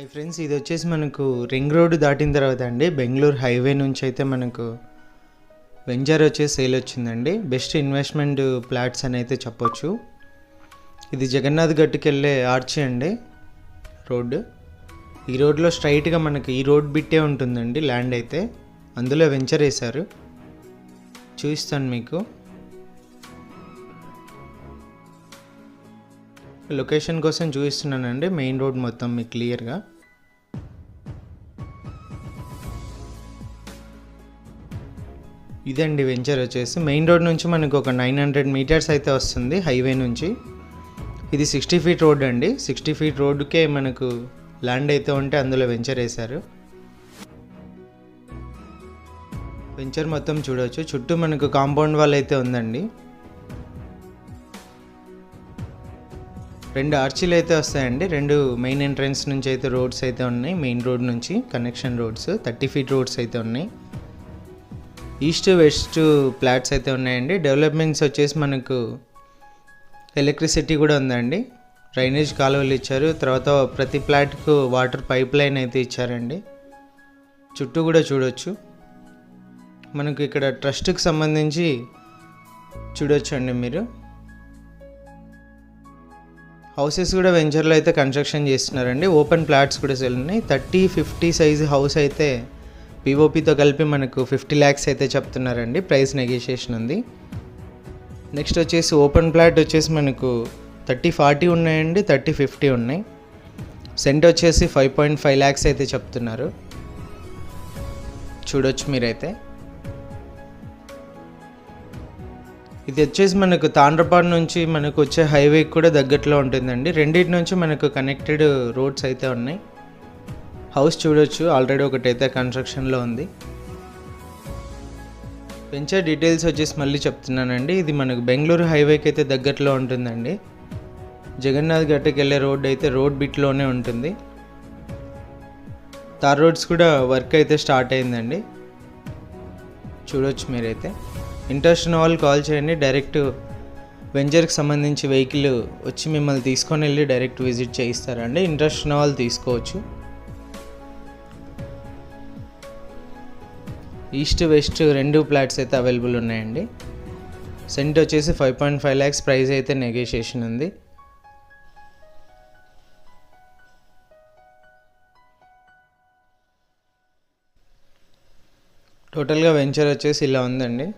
Hi friends ఇది వచ్చేసి మనకు రింగ్ రోడ్ దాటిన తర్వాత అండి బెంగళూరు హైవే నుంచి అయితే మనకు వెంచర్ వచ్చేసి సేల్ వచ్చిందండి. బెస్ట్ ఇన్వెస్ట్మెంట్ ప్లాట్స్ అని అయితే చెప్పొచ్చు. ఇది జగన్నాథ్ గట్టుకి వెళ్ళే ఆర్చి అండి రోడ్డు ఈ రోడ్లో స్ట్రైట్గా మనకి ఈ రోడ్ బిట్టే ఉంటుందండి ల్యాండ్ అయితే. అందులో వెంచర్ వేశారు. చూపిస్తాను మీకు. లొకేషన్ కోసం చూపిస్తున్నానండి మెయిన్ రోడ్ మొత్తం మీకు క్లియర్గా. ఇదండి వెంచర్ వచ్చేసి. మెయిన్ రోడ్ నుంచి మనకు ఒక నైన్ హండ్రెడ్ మీటర్స్ అయితే వస్తుంది హైవే నుంచి. ఇది సిక్స్టీ ఫీట్ రోడ్ అండి. సిక్స్టీ ఫీట్ రోడ్డుకే మనకు ల్యాండ్ అయితే ఉంటే అందులో వెంచర్ వేశారు. వెంచర్ మొత్తం చూడవచ్చు చుట్టూ మనకు కాంపౌండ్ వాల్ అయితే ఉందండి. రెండు ఆర్చీలు అయితే వస్తాయండి. రెండు మెయిన్ ఎంట్రన్స్ నుంచి అయితే రోడ్స్ అయితే ఉన్నాయి. మెయిన్ రోడ్ నుంచి connection roads thirty feet roads అయితే ఉన్నాయి. ఈస్ట్ వెస్ట్ ప్లాట్స్ అయితే ఉన్నాయండి. డెవలప్మెంట్స్ వచ్చేసి మనకు ఎలక్ట్రిసిటీ కూడా ఉందండి. డ్రైనేజ్ కాలువలు ఇచ్చారు. తర్వాత ప్రతి ప్లాట్కు వాటర్ పైప్ లైన్ అయితే ఇచ్చారండి. చుట్టూ కూడా చూడొచ్చు. మనకు ఇక్కడ ట్రస్ట్కి సంబంధించి చూడొచ్చు అండి మీరు. హౌసెస్ కూడా వెంచర్లో అయితే కన్స్ట్రక్షన్ చేస్తున్నారండి. ఓపెన్ ప్లాట్స్ కూడా సెల్ ఉన్నాయి. థర్టీ ఫిఫ్టీ సైజ్ హౌస్ అయితే పిఓపితో కలిపి మనకు ఫిఫ్టీ ల్యాక్స్ అయితే చెప్తున్నారండి. ప్రైస్ నెగోషియేషన్ ఉంది. నెక్స్ట్ వచ్చేసి ఓపెన్ ప్లాట్ వచ్చేసి మనకు థర్టీ ఫార్టీ ఉన్నాయండి. థర్టీ ఫిఫ్టీ ఉన్నాయి. సెంట్ వచ్చేసి ఫైవ్ పాయింట్ ఫైవ్ ల్యాక్స్ అయితే చెప్తున్నారు. చూడొచ్చు మీరైతే. ఇది వచ్చేసి మనకు తాండ్రపాడు నుంచి మనకు వచ్చే హైవే కూడా దగ్గరలో ఉంటుందండి. రెండింటి నుంచి మనకు కనెక్టెడ్ రోడ్స్ అయితే ఉన్నాయి. హౌస్ చూడొచ్చు. ఆల్రెడీ ఒకటి అయితే కన్స్ట్రక్షన్లో ఉంది. వెంచర్ డీటెయిల్స్ వచ్చేసి మళ్ళీ చెప్తున్నానండి. ఇది మనకు బెంగళూరు హైవేకి అయితే దగ్గరలో ఉంటుందండి. జగన్నాథ్ గట్టకి వెళ్ళే రోడ్ అయితే రోడ్ బిట్లోనే ఉంటుంది. తార్ రోడ్స్ కూడా వర్క్ అయితే స్టార్ట్ అయిందండి. చూడొచ్చు మీరైతే. ఇంట్రెస్ట్ ఉన్న వాళ్ళు కాల్ చేయండి. డైరెక్ట్ వెంచర్కి సంబంధించి వెహికల్ వచ్చి మిమ్మల్ని తీసుకొని వెళ్ళి డైరెక్ట్ విజిట్ చేయిస్తారండి. ఇంట్రెస్ట్ ఉన్న వాళ్ళు తీసుకోవచ్చు. ఈస్ట్ వెస్ట్ రెండు ప్లాట్స్ అయితే అవైలబుల్ ఉన్నాయండి. సెంట్ వచ్చేసి five point five lakhs price అయితే నెగోషియేషన్ ఉంది. టోటల్గా వెంచర్ వచ్చేసి ఇలా ఉందండి.